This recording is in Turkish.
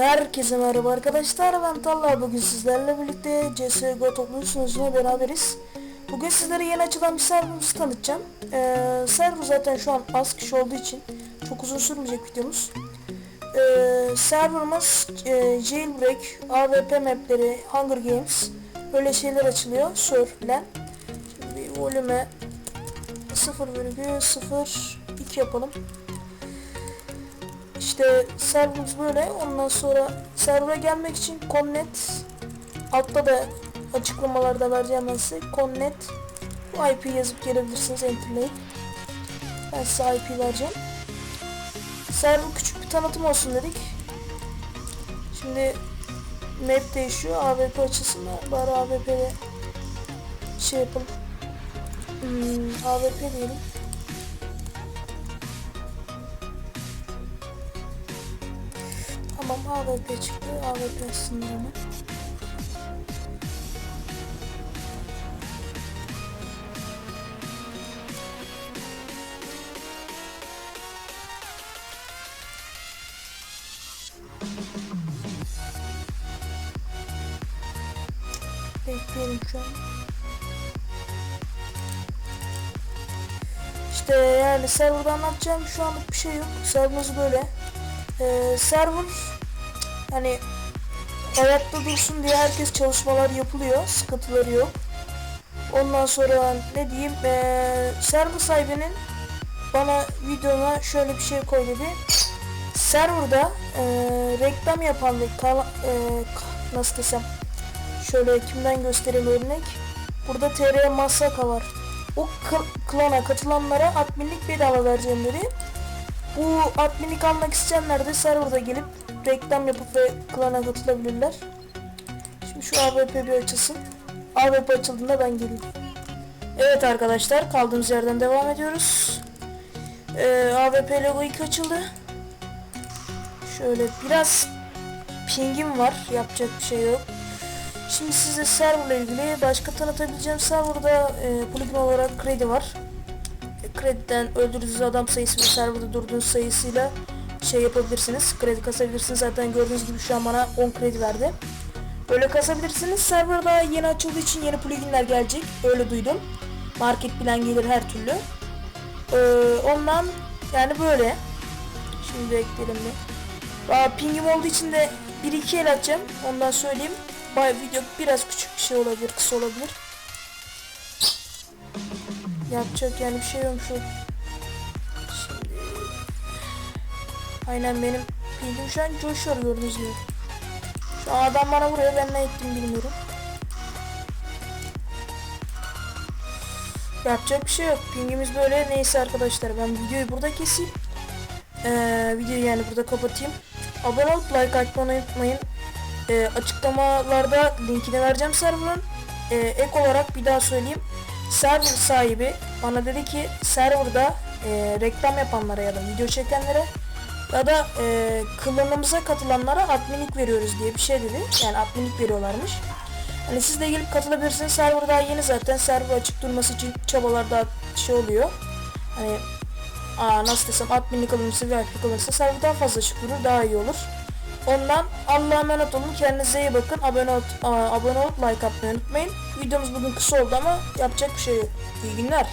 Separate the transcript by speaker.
Speaker 1: Herkese merhaba arkadaşlar. Ben Talha. Bugün sizlerle birlikte CSGO topluluk sunucuna beraberiz. Bugün sizlere yeni açılan bir serverımızı tanıtacağım. Ee, Server zaten şu an az kişi olduğu için çok uzun sürmeyecek videomuz. Ee, Serverımız e, Jailbreak, AWP mapleri, Hunger Games Böyle şeyler açılıyor. Surf'len Şimdi bir volüme 0,02 yapalım işte serverımız böyle. Ondan sonra server'a gelmek için Connet altta da açıklamalarda vereceğim ben size. Connet bu IP yazıp gelebilirsiniz enterleyip. Ben size IP vereceğim. Server küçük bir tanıtım olsun dedik. Şimdi map değişiyor. AWP açısından bari AWP'de şey yapalım. Hmm, AWP diyelim. Tamam AWP çıktı. AWP sınırını. Bekliyorum şu an. İşte yani serverda anlatacağım şu anlık bir şey yok. Serverımız böyle. Ee, server hani ayakta dursun diye herkes çalışmalar yapılıyor. Sıkıntıları yok. Ondan sonra ne diyeyim ee, server sahibinin bana videoma şöyle bir şey koy dedi. Serverda ee, reklam yapan ve k- nasıl desem şöyle kimden göstereyim örnek. Burada TR Masaka var. O kl- klana katılanlara adminlik bedava vereceğim dedi. Bu adminlik almak isteyenler de serverda gelip reklam yapıp ve klana katılabilirler. Şimdi şu AWP bir açılsın. AWP açıldığında ben geleyim. Evet arkadaşlar kaldığımız yerden devam ediyoruz. Ee, AWP logo 2 açıldı. Şöyle biraz pingim var. Yapacak bir şey yok. Şimdi size serverla ilgili başka tanıtabileceğim serverda e, plugin olarak kredi var krediden öldürdüğünüz adam sayısı ve serverda durduğunuz sayısıyla şey yapabilirsiniz. Kredi kasabilirsiniz. Zaten gördüğünüz gibi şu an bana 10 kredi verdi. Böyle kasabilirsiniz. Serverda yeni açıldığı için yeni pluginler gelecek. Öyle duydum. Market plan gelir her türlü. Ee, ondan yani böyle. Şimdi bekleyelim bir. Aa, pingim olduğu için de 1-2 el atacağım. Ondan söyleyeyim. Bay video biraz küçük bir şey olabilir, kısa olabilir. Yapacak yani bir şey yok şu. Şimdi... Aynen benim pingim şu an coşuyor gördüğünüz gibi. Şu adam bana vuruyor ben ne ettim bilmiyorum. Yapacak bir şey yok. Pingimiz böyle. Neyse arkadaşlar ben videoyu burada keseyim. Ee, videoyu yani burada kapatayım. Abone olup like atmayı unutmayın. Ee, açıklamalarda linkini vereceğim server'ın. Ee, ek olarak bir daha söyleyeyim server sahibi bana dedi ki serverda e, reklam yapanlara ya da video çekenlere ya da e, klanımıza katılanlara adminlik veriyoruz diye bir şey dedi. Yani adminlik veriyorlarmış. Hani siz de gelip katılabilirsiniz. Server daha yeni zaten. Server açık durması için çabalar daha şey oluyor. Hani aa, nasıl desem adminlik alınırsa VIP alınırsa server daha fazla açık durur. Daha iyi olur. Ondan Allah'a emanet olun. Kendinize iyi bakın. Abone ol, abone olup like atmayı unutmayın. Videomuz bugün kısa oldu ama yapacak bir şey yok. İyi günler.